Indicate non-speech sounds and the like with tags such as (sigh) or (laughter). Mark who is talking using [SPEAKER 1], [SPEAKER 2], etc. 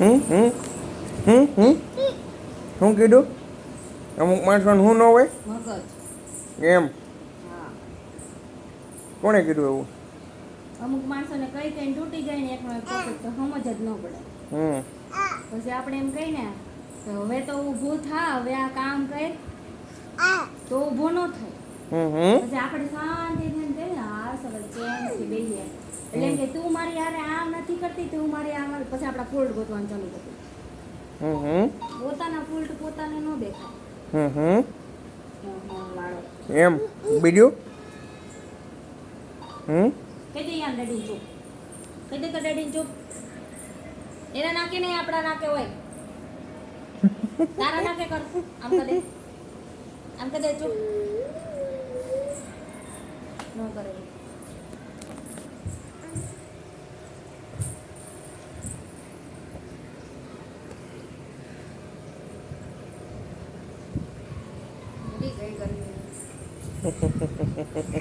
[SPEAKER 1] હમ? હમ? હમ? હમ? શું કીધું? અમુક માણસોને શું ન હોય?
[SPEAKER 2] મગજ.
[SPEAKER 1] એમ.
[SPEAKER 2] હા.
[SPEAKER 1] કોણે કીધું એવું?
[SPEAKER 2] અમુક માણસોને કઈ કઈ તૂટી જાય ને એકનો એક તો સમજ જ ન પડે.
[SPEAKER 1] હમ.
[SPEAKER 2] પછી આપણે એમ કહી ને કે હવે તો ઊભો થા હવે આ કામ કર. તો ઊભો ન થાય
[SPEAKER 1] હમ હમ.
[SPEAKER 2] પછી આપણે શાંતિથી થઈને કહીએ એટલે કે તું મારી હારે આમ નથી કરતી તું મારી આમ પછી આપણા ફોલ્ટ ગોતવાનું ચાલુ કરતી
[SPEAKER 1] હમ હમ.
[SPEAKER 2] પોતાના ફોલ્ટ પોતાને ન દેખાય.
[SPEAKER 1] હમ હમ. એમ બીજું? હમ?
[SPEAKER 2] કહી દે યાર ડેડી ચૂપ. કહી દે તો ડેડી ચૂપ. એના નાકે નહીં આપણા નાકે હોય. તારા નાકે કર. આમ કદે આમ કદે ચૂપ. ન કરે. Ha (laughs) ha.